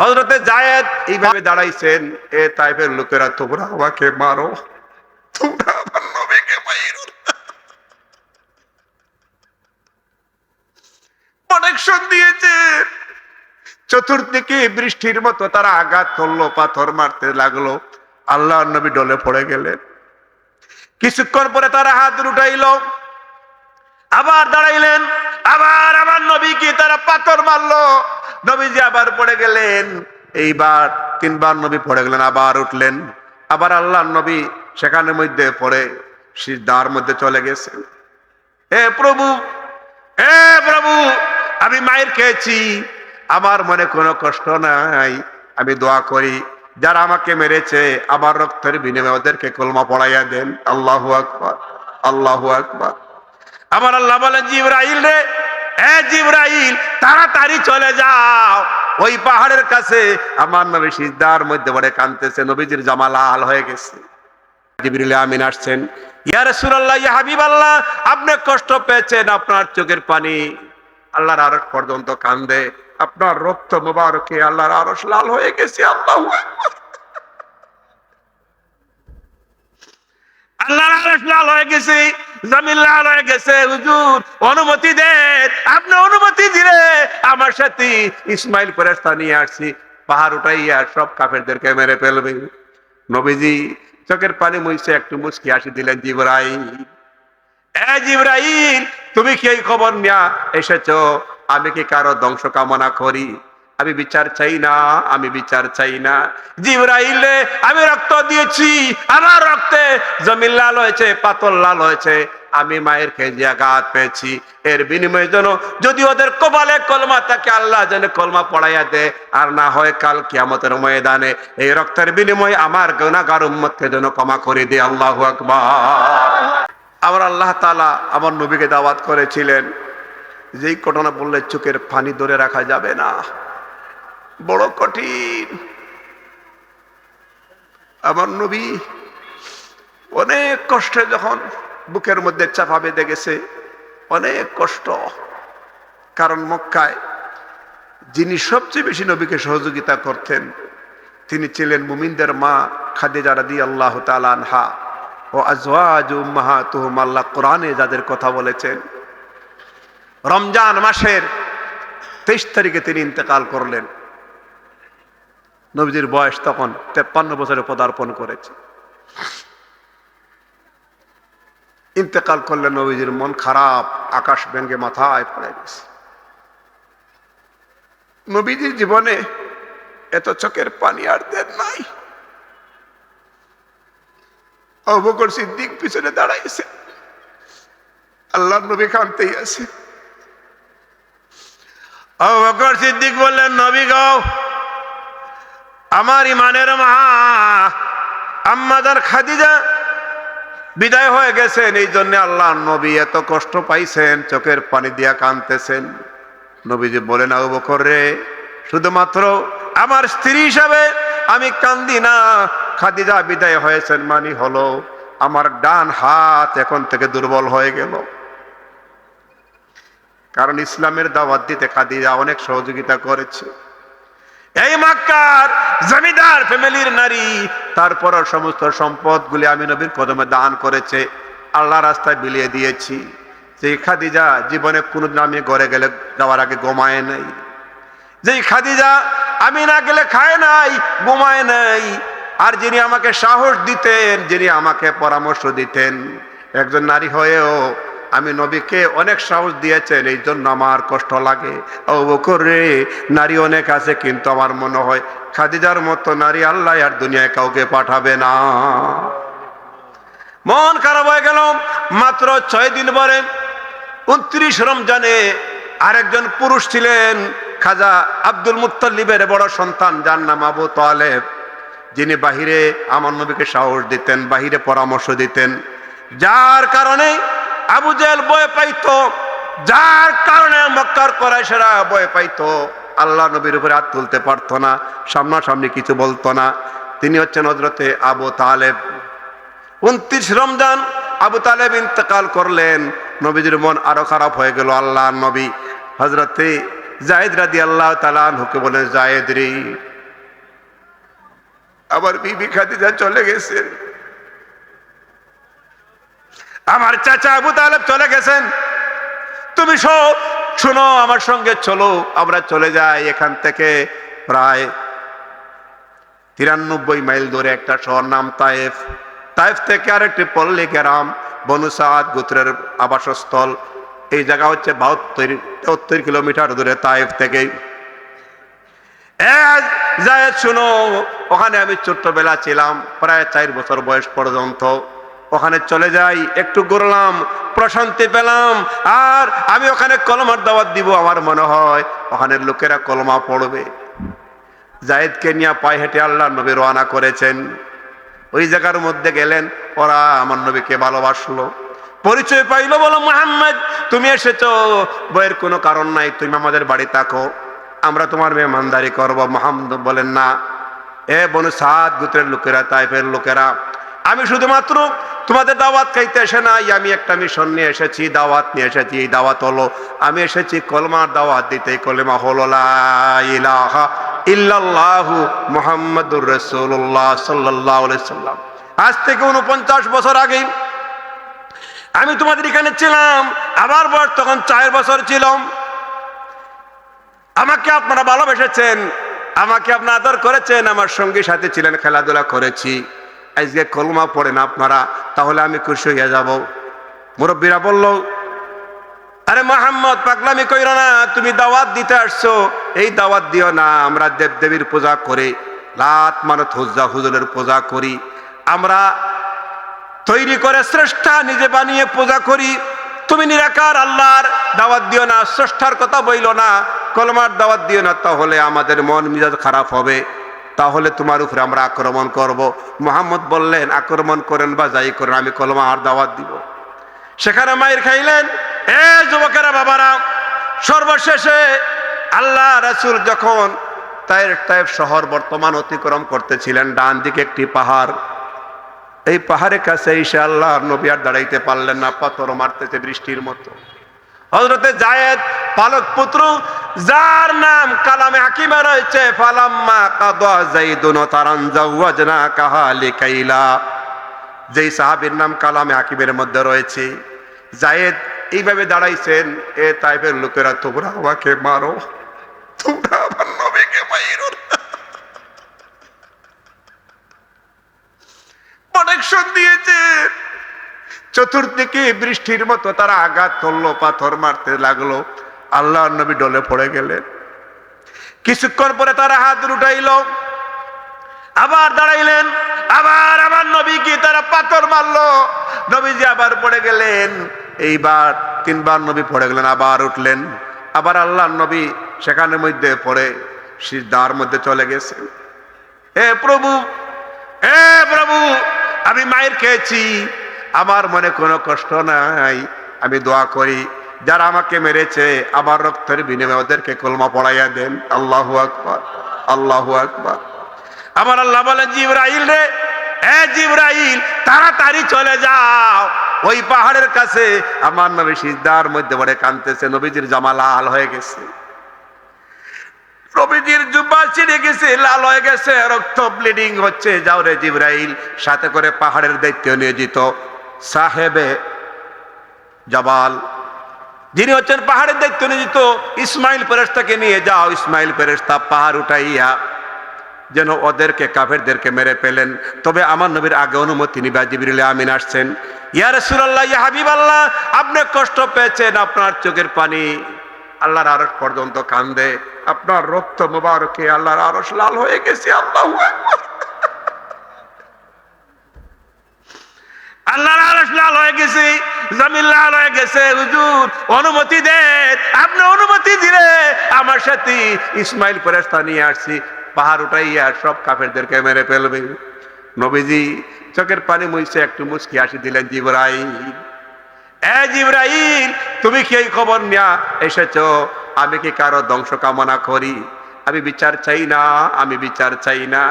হজরতে জায়েদ এইভাবে দাঁড়াইছেন, এ তাইফের লোকেরা, তোমরা আমাকে মারো। তোমরা আমার নবীকে প্রোটেকশন দিয়েছে। চতুর্দিকে বৃষ্টির মতো তারা আঘাত করল, পাথর মারতে লাগল। আল্লাহ নবী ডলে পড়ে গেলেন। কিছুক্ষণ পরে তারা হাত উঠাইলো। আবার দাঁড়াইলেন। আবার আমার নবীকে তারা পাথর মারলো। নবীজি আবার পড়ে গেলেন। এইবার তিনবার নবী পড়ে গেলেন, আবার উঠলেন। আবার আল্লাহ নবী সেখানের মধ্যে পড়ে, সিদ্ধার মধ্যে চলে গেছেন হে প্রভু হে প্রভু, আমি মায়ের খেয়েছি। আমার মনে কোনো কষ্ট নাই। আমি দোয়া করি, যারা আমাকে মেরেছে আমার রক্তের বিনিময়ে ওদেরকে কলমা পড়াইয়া দেন। আল্লাহ আকবার আল্লাহ আকবার। আমার আল্লাহ বলেন, জিব্রাইল রে এ জিব্রাইল, তাড়াতাড়ি চলে যাও। ওই পাহাড়ের কাছে আমার নবী সিজদার মধ্যে পড়ে কাঁদতেছে, নবীজির জামা লাল হয়ে গেছে। জিবরিল আমিন আসছেন, ইয়া রাসূলুল্লাহ, ইয়া হাবিবাল্লাহ, আপনি কষ্ট পেয়েছেন আপনার চোখের পানি। আল্লাহর আরশ পর্যন্ত কান্দে, আপনার রক্ত মোবারকে আল্লাহর আরশ লাল হয়ে গেছে, আল্লাহু আল্লাহর আরশ লাল হয়ে গেছে। জমিন লাল গেছে অনুমতি দেন। আপনি অনুমতি দিলে আমার সাথে ইসমাইল ফেরেশতা নিয়ে আসছি। পাহাড় উঠাইয়া সব কাফেরদেরকে মেরে ফেলবে। নবীজি, চোখের পানি মুইছে, একটু মুচকি আসি দিলেন, জিবরাইল, এ জিবরাইল, তুমি কি এই খবর নিয়া এসেছ? আমি কি কারও ধ্বংস কামনা করি? আমি বিচার চাই না, আমি বিচার চাই না। জিবরাইলে আমি রক্ত দিয়েছি, আমার রক্তে জমিন লাল হয়েছে পাতল লাল হয়েছে, আমি মায়ের খেয়ে আঘাত পেয়েছি। এর বিনিময়ে যেন যদি ওদের কপালে কলমা তাকে আল্লাহ যেন কলমা পড়াইয়া দে, আর না হয় কাল কিয়ামতের ময়দানে। এই রক্তের বিনিময়ে আমার গুনাহগার উম্মতকে যেন ক্ষমা করে দে, আল্লাহু আকবার। আমার আল্লাহ তালা আমার নবীকে দাওয়াত করেছিলেন, যেই ঘটনা বললে চোখের পানি ধরে রাখা যাবে না। বড় কঠিন। আমার নবী অনেক কষ্টে যখন বুকের মধ্যে চাপা বেঁধে গেছে, অনেক কষ্ট। কারণ মক্কায় যিনি সবচেয়ে বেশি নবীকে সহযোগিতা করতেন, তিনি ছিলেন মুমিনদের মা খাদিজা রাদি আল্লাহ তালানহা ও আজওয়াজ উম্মাহাতুহুম আল্লাহ কোরআনে যাদের কথা বলেছেন। রমজান মাসের তেইশ তারিখে তিনি ইন্তেকাল করলেন। নবীজির বয়স তখন তেপ্পান্ন বছরে পদার্পণ করেছে। ইন্তেকাল করলে নবীজির মন খারাপ, আকাশ ব্যঙ্গে মাথায় পড়ে গেছে। নবীজির জীবনে এত চোখের পানি আর দেন নাই। অবকর সিদ্দিক পিছনে দাঁড়াইছে। আল্লাহ নবী কানতেই আছে অবকর সিদ্দিক বললেন, নবী গাও আমার ইমানের মা, আম্মাদার খাদিজা বিদায় হয়ে গেছেন। এই জন্য আল্লাহ নবী এত কষ্ট পাইছেন, চোখের পানি দিয়া কানতেছেন নবীজি বলেন, আবু বকর রে, শুধুমাত্র আমার স্ত্রী হিসাবে আমি কান্দি না। খাদিজা বিদায় হয়েছেন মানি হলো, আমার ডান হাত এখন থেকে দুর্বল হয়ে গেল। কারণ ইসলামের দাওয়াত দিতে খাদিজা অনেক সহযোগিতা করেছে। এই মাক্কার জমিদার ফ্যামিলির নারী, তারপর সমস্ত সম্পদগুলি আমি নবীর কদমে দান করেছে আল্লাহ রাস্তায় বিলিয়ে দিয়েছি। যে খাদিজা জীবনে কোনোদিন আমি ঘরে গেলে, যাওয়ার আগে গোমায় নাই। যেই খাদিজা আমি না গেলে খায় নাই, ঘুমায় নাই। আর যিনি আমাকে সাহস দিতেন, যিনি আমাকে পরামর্শ দিতেন, একজন নারী হয়েও আমি নবীকে অনেক সাহস দিয়েছেন, এই জন্য আমার কষ্ট লাগে। নারী অনেক আছে, কিন্তু আমার মনে হয় খাদিজার মতো নারী আল্লাহ আর দুনিয়ায় কাউকে পাঠাবে না। মন খারাপ হয়ে গেল, মাত্র ছয় দিন পরে উনত্রিশ রমজানে আরেকজন পুরুষ ছিলেন, খাজা আব্দুল মুত্তালিবের বড় সন্তান, যার নাম আবু তালেব। যিনি বাহিরে আমার নবীকে সাহস দিতেন, বাহিরে পরামর্শ দিতেন। যার কারণে আবু জেল বয় পাইতো, যার কারণে মক্কার করাইশেরা বয় পাইতো। আল্লাহ নবীর উপরে হাত তুলতে পারতো না, সামনাসামনি কিছু বলতো না। তিনি হচ্ছেন হজরতে আবু তালেব। উনত্রিশ রমজান, আবু তালেব ইন্তেকাল করলেন। নবীজির মন আরও খারাপ হয়ে গেল আল্লাহ নবী। হজরতে জায়েদ রাদি আল্লাহ তালান হুকে বলে জায়েদ রে, আমার বিবি খাদিজা চলে গেছেন আমার চাচা আবু তালেব চলে গেছেন। তুমি সব শোনো, আমার সঙ্গে চলো, আমরা চলে যাই এখান থেকে প্রায় তিরানব্বই মাইল দূরে একটা শহর নাম তায়েফ। তায়েফ থেকে আরেকটি পল্লী গ্রাম বনুসাদ গোত্রের আবাসস্থল। এই জায়গা হচ্ছে বাহাত্তর তেহত্তর কিলোমিটার দূরে তায়েফ থেকে। শুনো, ওখানে আমি ছোট্টবেলা ছিলাম, প্রায় চার বছর বয়স পর্যন্ত। ওখানে চলে যাই, একটু ঘুরলাম, প্রশান্তি পেলাম, আর আমি ওখানে কলমার দাওয়াত দিব আমার মনে হয় ওখানের লোকেরা কলমা পড়বে। জায়েদকে নিয়ে পায়ে হেঁটে আল্লাহ নবী রওনা করেছেন। ওই জায়গার মধ্যে গেলেন, ওরা আমার নবীকে ভালোবাসলো। পরিচয় পাইলো বলো মোহাম্মদ, তুমি এসেছ, বইয়ের কোনো কারণ নাই, তুমি আমাদের বাড়ি থাকো, আমরা তোমার মেহমানদারি করব। মোহাম্মদ বলেন, না, এ বনু সাত গুত্রের লোকেরা, তাইফের লোকেরা, আমি শুধুমাত্র তোমাদের দাওয়াত খাইতে এসে নাই, আমি একটা মিশন নিয়ে এসেছি, দাওয়াত নিয়ে এসেছি, এই দাওয়াত হলো, আমি এসেছি কলমার দাওয়াত দিতে কলেমা হলো ইলাহা ইল্লাল্লাহু মুহাম্মাদুর রাসূলুল্লাহ সাল্লাল্লাহু আলাইহি সাল্লাম। আজ থেকে উনপঞ্চাশ বছর আগে আমি তোমাদের এখানে ছিলাম আবার বয়স তখন চার বছর ছিলাম আমাকে আপনারা ভালোবেসেছেন, আমাকে আপনার আদর করেছেন, আমার সঙ্গী সাথে ছিলেন, খেলাধুলা করেছি। আজকে কলমা পড়েন আপনারা, তাহলে আমি খুশি হয়ে যাব। মুরব্বীরা বলল, আরে মোহাম্মদ, পাগলামি কইর না, তুমি দাওয়াত দিতে আসছো। এই দাওয়াত দিও না, আমরা দেব দেবীর পূজা করি, লাত মানত হুজা হুজুরের পূজা করি। আমরা তৈরি করে শ্রেষ্ঠা নিজে বানিয়ে পূজা করি। তুমি নিরাকার, আল্লাহর দাওয়াত দিও না, স্রষ্টার কথা বইল না, কলমার দাওয়াত দিও না, তাহলে আমাদের মন মিজাজ খারাপ হবে। তাহলে তোমার উপরে আমরা আক্রমণ করব। মোহাম্মদ বললেন, আক্রমণ করেন বা যাই করেন, আমি কলমা আর দাওয়াত দিব। সেখানে মায়ের খাইলেন, এ যুবকেরা বাবারা, সর্বশেষে আল্লাহ রাসুল যখন তাইর টাইপ শহর বর্তমান অতিক্রম করতেছিলেন, ডান দিকে একটি পাহাড়। এই পাহাড়ের কাছে এসে আল্লাহ নবী আর দাঁড়াইতে পারলেন না, পাথর মারতেছে বৃষ্টির মতো। হজরতে জায়েদ পালক পুত্র, যার নাম কালামে হাকিমে রয়েছে, ফালাম্মা কাদা জাইদুন তারান জাওয়াজনা কাহা লিকাইলা যেই সাহাবীর নাম কালামে হাকিমের মধ্যে রয়েছে। জায়েদ এইভাবে দাঁড়াইছেন, এ তাইফের লোকেরা, তোমরা আমাকে মারো। তোমরা আমার নবীকে মাইরো। প্রোটেকশন দিয়েছে চতুর্দিকে বৃষ্টির মতো তারা আঘাত করল, পাথর মারতে লাগল। আল্লাহ নবী ডলে পড়ে গেলেন। কিছুক্ষণ পরে তারা হাত উঠাইল। আবার দাঁড়াইলেন, আবার আমার নবীকে তারা পাথর মারলো। নবীজি আবার পড়ে গেলেন। এইবার তিনবার নবী পড়ে গেলেন, আবার উঠলেন। আবার আল্লাহ নবী সেখানের মধ্যে পড়ে সিদ্ধার মধ্যে চলে গেছে হে প্রভু হে প্রভু, আমি মায়ের খেয়েছি। আমার মনে কোনো কষ্ট নাই। আমি দোয়া করি, যারা আমাকে মেরেছে, আমার রক্তের বিনিময়ে ওদেরকে কলমা পড়াইয়া দেন। আল্লাহু আকবার আল্লাহু আকবার। আমার আল্লাহ বলে জিব্রাইল রে, এ জিব্রাইল, তাড়াতাড়ি চলে যাও। ওই পাহাড়ের কাছে আমার নবী সিজদার মধ্যে পড়ে কানতেছে নবীজির জামা লাল হয়ে গেছে। নবীজির জুব্বা ছিঁড়ে গেছে, লাল হয়ে গেছে, রক্ত ব্লিডিং হচ্ছে। যাও রে জিব্রাইল, সাথে করে পাহাড়ের দায়িত্ব নিয়োজিত। সাহেবে জাবাল, যিনি হচ্ছেন পাহাড়ের দায়িত্ব নিয়োজিত, ইসমাইল ফেরেস্তাকে নিয়ে যাও, ইসমাইল ফেরেস্তা পাহাড় উঠাইয়া যেন ওদেরকে, কাফেরদেরকে মেরে পেলেন তবে আমার নবীর আগে অনুমতি নিবা, জিবরিল আমিন আসছেন। ইয়া রাসূলুল্লাহ, ইয়া হাবিবাল্লাহ, আপনি কষ্ট পেয়েছেন, আপনার চোখের পানি আল্লাহর আরস পর্যন্ত কান্দে। আপনার রক্ত মোবারকে আল্লাহর আরস লাল হয়ে গেছে, আল্লাহু আকবার আল্লাহর আরশ লাল হয়ে গেছে অনুমতি দেন আপনি অনুমতি দিলে আমার সাথে ইসমাইল ফেরেশতা নিয়ে আসছি। পাহাড় উঠাইয়া সব কাফেরদেরকে মেরে ফেলবে। নবীজি, চোখের পানি মুইছে, একটু মুচকি হাসি দিলেন, জিবরাইল, এ জিবরাইল, তুমি কি এই খবর নিয়া এসেছ? আমি কি কারও ধ্বংস কামনা করি? আমি বিচার চাই না, আমি বিচার চাই না।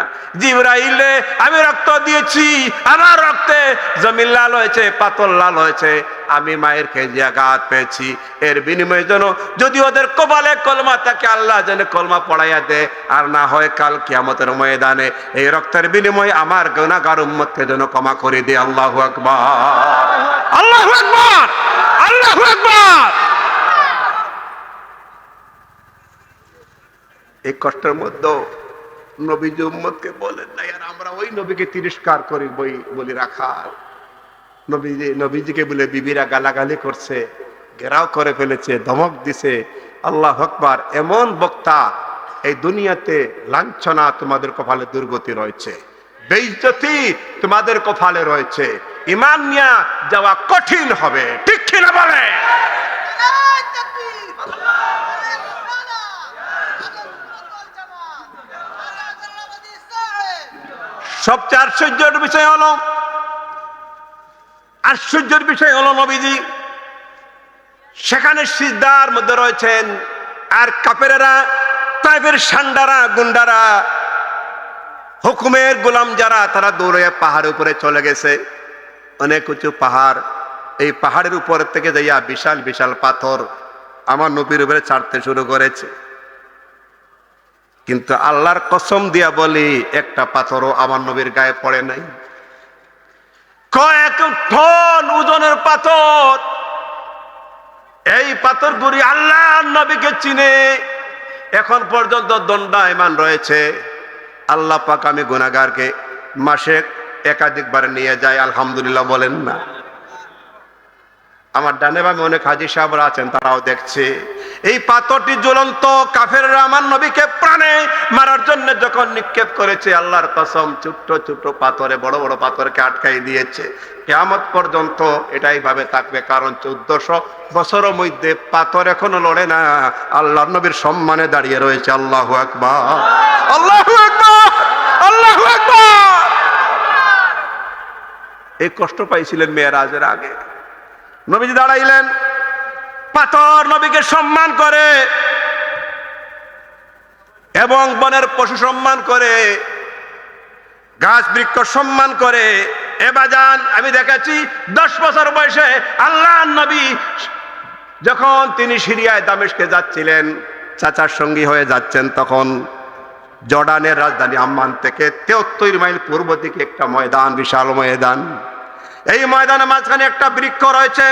জিব্রাইলে আমি রক্ত দিয়েছি, আমার রক্তে জমিন লাল হয়েছে পাতল লাল হয়েছে, আমি মায়ের খেয়ে আঘাত পেয়েছি। এর বিনিময়ে যেন যদি ওদের কপালে কলমা তাকে আল্লাহ যেন কলমা পড়াইয়া দে আর না হয় কাল কিয়ামতের ময়দানে। এই রক্তের বিনিময়ে আমার গুনাহগার উম্মতকে যেন ক্ষমা করে দে আল্লাহু আকবার। আল্লাহু আকবার! আল্লাহু আকবার! এই কষ্টের মধ্যে নবীজি উম্মতকে বলেন না আর আমরা ওই নবীকে তিরস্কার করি বই, বলি রাখার নবীজি, নবীজিকে বলে, বিবিরা গালাগালি করছে, ঘেরাও করে ফেলেছে, ধমক দিছে। আল্লাহ আকবার, এমন বক্তা এই দুনিয়াতে লাঞ্ছনা তোমাদের কপালে দুর্গতি রয়েছে, বেইজ্জতি তোমাদের কপালে রয়েছে, ইমান নিয়া যাওয়া কঠিন হবে। ঠিক কিনা বলে নারায় তাকবীর! নারায় রিসালা! আল্লাহু আকবার জামাত! আল্লাহু আকবার ইসরায়েল! সবচেয়ে আশ্চর্যের বিষয় হলো, আশ্চর্যের বিষয় হলো নবীজি, সেখানে সিজদার মধ্যে রয়েছেন আর কাপেরেরা তাইফের সান্ডারা, গুন্ডারা, হুকুমের গোলাম যারা, তারা দৌড়ে পাহাড়ের উপরে চলে গেছে। অনেক উঁচু পাহাড়, এই পাহাড়ের উপর থেকে যাইয়া বিশাল বিশাল পাথর আমার নবীর উপরে ছাড়তে শুরু করেছে। কিন্তু আল্লাহর কসম দিয়া বলি, একটা পাথরও আমার নবীর গায়ে পড়ে নাই। কয়েক টন ওজনের পাথর। এই পাথর গুড়ি আল্লাহ নবীকে চিনে, এখন পর্যন্ত দণ্ডায়মান রয়েছে। আল্লাহ পাক আমি গুনাগারকে মাসে একাধিকবার নিয়ে যায় আলহামদুলিল্লাহ বলেন না। আমার ডানে বামে অনেক হাজি সাহেবরা আছেন, তারাও দেখছে। এই পাথরটি জ্বলন্ত কাফেররা আমার নবীকে প্রাণে মারার জন্য যখন নিক্ষেপ করেছে, আল্লাহর কসম ছোট্ট ছোট্ট পাথরে, বড় বড় পাথরকে আটকাই দিয়েছে। কেয়ামত পর্যন্ত এটাই ভাবে থাকবে, কারণ চোদ্দশো বছরের মধ্যে পাথর এখনও লড়ে না। আল্লাহ নবীর সম্মানে দাঁড়িয়ে রয়েছে, আল্লাহ আকবার। আল্লাহ আকবার! আল্লাহ আকবার! এই কষ্ট পাইছিলেন মেয়েরাজের আগে। নবীজি দাঁড়াইলেন। পাথর নবীকে সম্মান করে এবং বনের পশু সম্মান করে, গাছ বৃক্ষ সম্মান করে। এ বাজান, আমি দেখেছি দশ বছর বয়সে আল্লাহ নবী যখন তিনি সিরিয়ায় দামেশকে যাচ্ছিলেন, চাচার সঙ্গী হয়ে যাচ্ছেন, তখন জর্ডানের রাজধানী আম্মান থেকে তেহত্তর মাইল পূর্ব দিকে একটা ময়দান, বিশাল ময়দান। এই ময়দানের মাঝখানে একটা বৃক্ষ রয়েছে।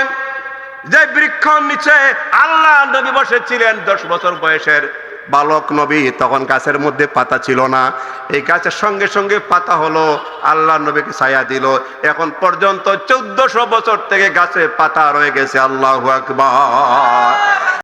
যে বৃক্ষ নিচে আল্লাহ নবী বসেছিলেন দশ বছর বয়সের। বালক নবী তখন গাছের মধ্যে পাতা ছিল না। এই গাছের সঙ্গে সঙ্গে পাতা হলো, আল্লাহ নবীকে ছায়া দিল। এখন পর্যন্ত চোদ্দশো বছর থেকে গাছে পাতা রয়ে গেছে। আল্লাহ আকবার।